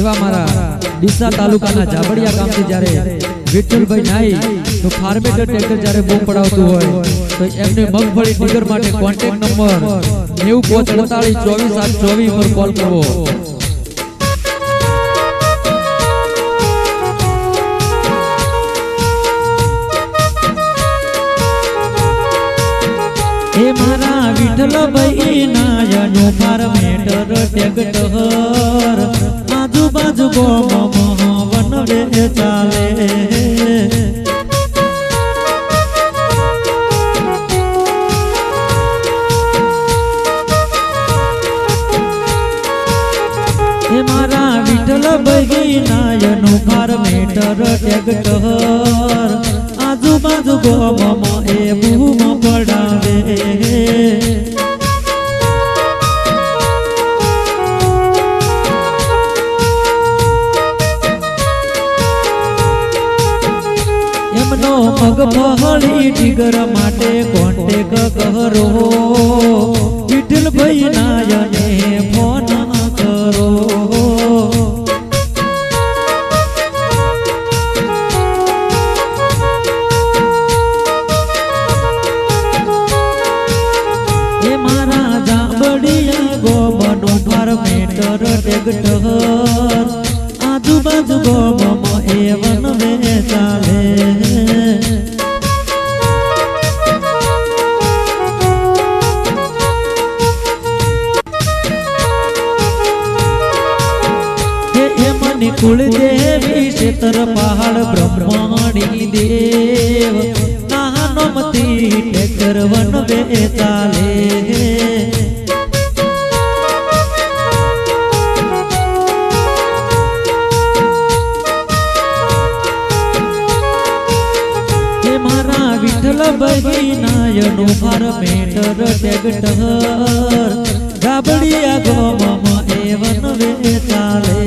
એવા મારા ડીસા તાલુકાના જાબડિયા ગામથી જ્યારે વિઠ્ઠલભાઈ નાઈ તો ફાર્મેટર ટ્રેક્ટર જ્યારે બૂમ પડાવતું હોય, તો એમને મગફળી ટીગર માટે કોન્ટેક્ટ નંબર નેવું પાંચ અડતાલીસ ચોવીસ આઠ ચોવીસ પર કોલ કરવો. એ મારા વિઠ્ઠલભાઈ નાયનો ફાર્મેટર ટ્રેક્ટર આજુબાજુ ગોમ વન ચાલે મારા વિઠ્ઠલ બગીનાયનું ફાર્મેટર ટ્રેક્ટર. આજુબાજુ ગોમમાં એ બૂમ પડાવે. એમનો મગફળી ટીગર માટે કોન્ટેક કરો. વિઠ્ઠલભાઈ નાયને ફોન કરો. એ મારા જાંબડિયા ગોમનો ફાર્મેટર ટેગટર આજુબાજુ ગોમમાં એ વન વે ચાલે. ની કુળ દેવી ક્ષેત્ર પહાડ બ્રહ્માણી દેવ. નાનો મતી ટેકર વન વેતાલે બહિનાયનું હર મેટર ટેગટર ગાબડિયા ગોમમાં એવન વેતાલે